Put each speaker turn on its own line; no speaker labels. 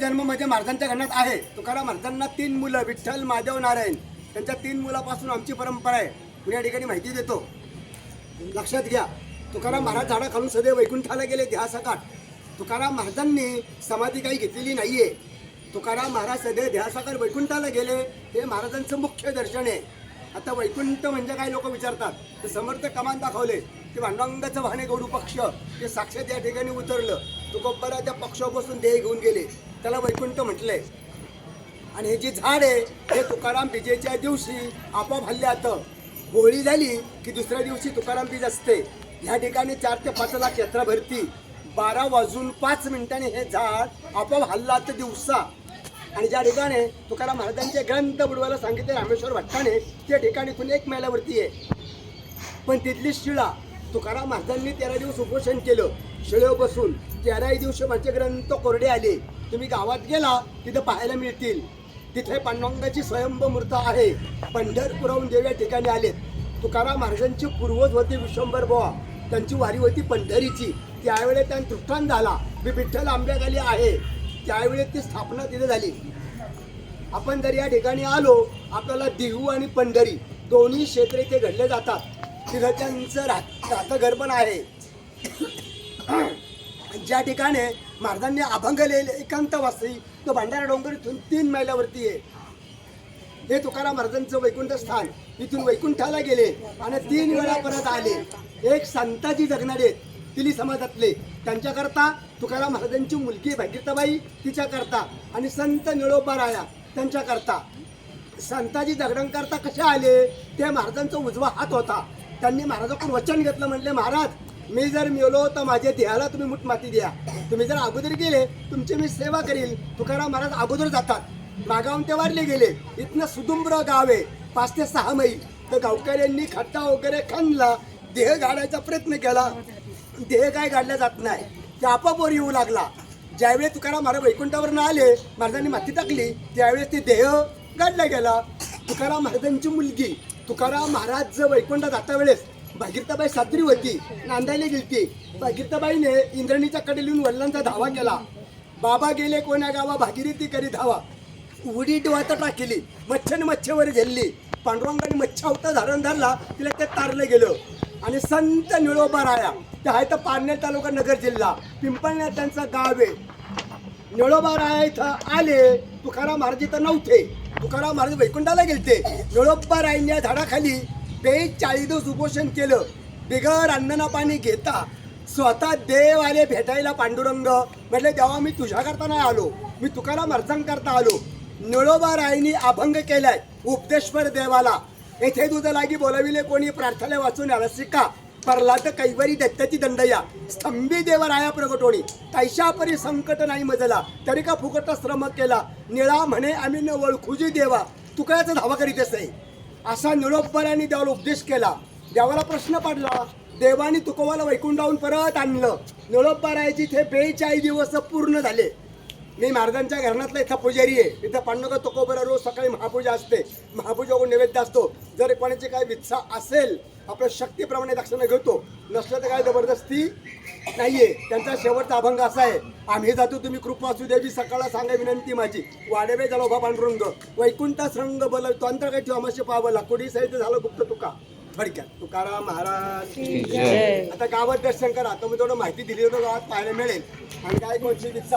जन्म म्हणजे महाराजांच्या घरात आहे. तुकाराम महाराजांना तीन मुलं विठ्ठल माधव नारायण. त्यांच्या तीन मुलापासून आमची परंपरा आहे. मी या ठिकाणी माहिती देतो. लक्षात घ्या तुकाराम महाराज झाडा खालून सदैव वैकुंठाला गेले ध्यासकाठ तुकाराम महाराजांनी समाधी काही घेतलेली नाही आहे तुकाराम महाराज सदैव ध्यासाकार वैकुंठाला गेले हे महाराजांचं मुख्य दर्शन आहे. आता वैकुंठ म्हणजे काय लोक विचारतात? ते समर्थ कमान दाखवले ते भांडवांगाचं वाहने गौडू पक्ष ते साक्षात या ठिकाणी उतरलं. तुकोबरा त्या पक्षापासून देह घेऊन गेले. त्याला वैकुंठ म्हटलंय आणि हे जे झाड आहे हे तुकाराम बीजेच्या दिवशी आपोआप हल्ल्यात. होळी झाली की दुसऱ्या दिवशी तुकाराम बीज असते. ह्या ठिकाणी चार ते पाच लाख यात्रा भरती. बारा वाजून पाच मिनिटांनी हे झाड आपोआप हल्ला तर दिवसा. आणि ज्या ठिकाणी तुकाराम महाराजांचे ग्रंथ बुडवायला सांगितले रामेश्वर भट्टाने त्या ठिकाणी तुम्ही एक मैलावरती आहे. पण तिथली शिळा तुकाराम महाराजांनी तेरा दिवस उपोषण केलं. शिळेवर बसून. तेराही दिवशी माझे ग्रंथ कोरडे आले. तुम्ही गावात गेला तिथं पाहायला मिळतील. तिथे पांडुरंगाची स्वयंभ मूर्त आहे. पंढरपुराहून देव या ठिकाणी आलेत. तुकाराम महाराजांची पूर्वज होती विश्वंभर बोवा. त्यांची वारी होती पंढरीची. त्यावेळेस त्यांना तृष्ठान झाला. मी विठ्ठल आंब्याखाली आहे. त्यावेळेस ती स्थापना तिथे झाली. आपण जर या ठिकाणी आलो आपल्याला देहू आणि पंढरी दोन्ही क्षेत्र इथे घडले जातात. तिथं त्यांचं राहतं घर पण आहे. ज्या ठिकाणी महाराजांनी अभंग लिहिले एकांतवासी तो भंडारा डोंगर इथून तीन मैलावरती आहे. हे तुकाराम महाराजांचं वैकुंठ स्थान. इथून वैकुंठाला गेले आणि तीन वेळा परत आले. एक संताजी जगणारे तिली समाजातले. त्यांच्याकरता तुकाराम महाराजांची मुलगी भागीरथाबाई तिच्याकरता आणि संत निळोबा राया त्यांच्याकरता. संताजी दगडांकरता कसे आले? ते महाराजांचा उजवा हात होता. त्यांनी महाराजाकडून वचन घेतलं म्हटले महाराज मी जर मिळलो तर माझ्या देहाला तुम्ही मुठ माती द्या. तुम्ही जर अगोदर गेले तुमची मी सेवा करील. तुकाराम महाराज अगोदर जातात. मागावून ते वारले गेले. इथनं सुदुंब्र गाव आहे पाच ते सहा मैल. तर गावकऱ्यांनी खड्डा वगैरे खणला देह गाडायचा प्रयत्न केला. देह काय गाडला जात नाही. ते आपोआप येऊ लागला. ज्यावेळेस तुकाराम महाराज वैकुंठावरनं आले महाराजांनी माती टाकली त्यावेळेस ते देह गाडला गेला. तुकाराम महाराजांची मुलगी तुकाराम महाराज जर वैकुंठात जाता वेळेस भागीरताबाई सादरी होती नांदायला गेलती. भागीरताबाईने इंद्रणीच्या कडे लिहून वडिलांचा धावा केला. बाबा गेले कोण्या गावा भागीरथी करी धावा. उडी डोळ्यात टाकली मच्छन मच्छेवर झेलली पांडुरंगाने होता धारण धरला तिला ते तारलं गेलं. आणि संत निळोबा राया ते आहे तर पारनेर तालुका नगर जिल्हा पिंपळण्यात त्यांचं गाव आहे. निळोबा राया इथं आले तुकाराम महाराज इथं नव्हते. तुकाराम महाराज वैकुंठाला गेलते. निळोबा रायांनी झाडाखाली बेचाळीस दिवस उपोषण केलं. बिगर अन्नना पाणी घेता स्वतः देव आले भेटायला पांडुरंग. म्हटले देवा मी तुझ्याकरता नाही आलो. मी तुकाराम महाराजांकरता आलो. निळोबा राईनी अभंग केलाय उपदेश्वर देवाला. येथे दूध लागी बोलाविले कोणी प्रार्थना वाचून आला शिका. परलात कैवरी दत्ताची दंडया. स्तंभी देव राया प्रगटोणी तैशा परी संकट नाही मजला. तरी का फुकट श्रम केला? निळा म्हणे आम्ही न ओळखुजी देवा. तुकड्याचा धावा करीत असे? असा निळोब्बरांनी देवाला उपदेश केला. देवाला प्रश्न पडला. देवाने तुकोवाला वैकुंठाहून परत आणलं. निळोपरायची ते बेचाळीस दिवस पूर्ण झाले. मी महाराजांच्या घराण्यातला इथं पुजारी आहे. इथं पांडुरंग तुकोबरा रोज सकाळी महापूजा असते. महापूजा होऊन नैवेद्य असतो. जर कोणाची काही इच्छा असेल आपल्या शक्तीप्रमाणे दक्षिणा घेतो. नसलं तर काय जबरदस्ती नाहीये. त्यांचा शेवटचा अभंग असा आहे. आम्ही जातो तुम्ही कृपा असू देवी सकाळला सांगा विनंती माझी. वाढवे झाला उभा पांडुरंग. वैकुंठ रंग बल तो अंतर काही ठेवा पावला. कोणी साहित्य झालं गुप्त तुका? थोडक्यात. तुकाराम महाराज. आता गावात दर्शन करा. तुम्ही थोडं माहिती दिली तर गावात पाहायला मिळेल. आणि काय कोणची इच्छा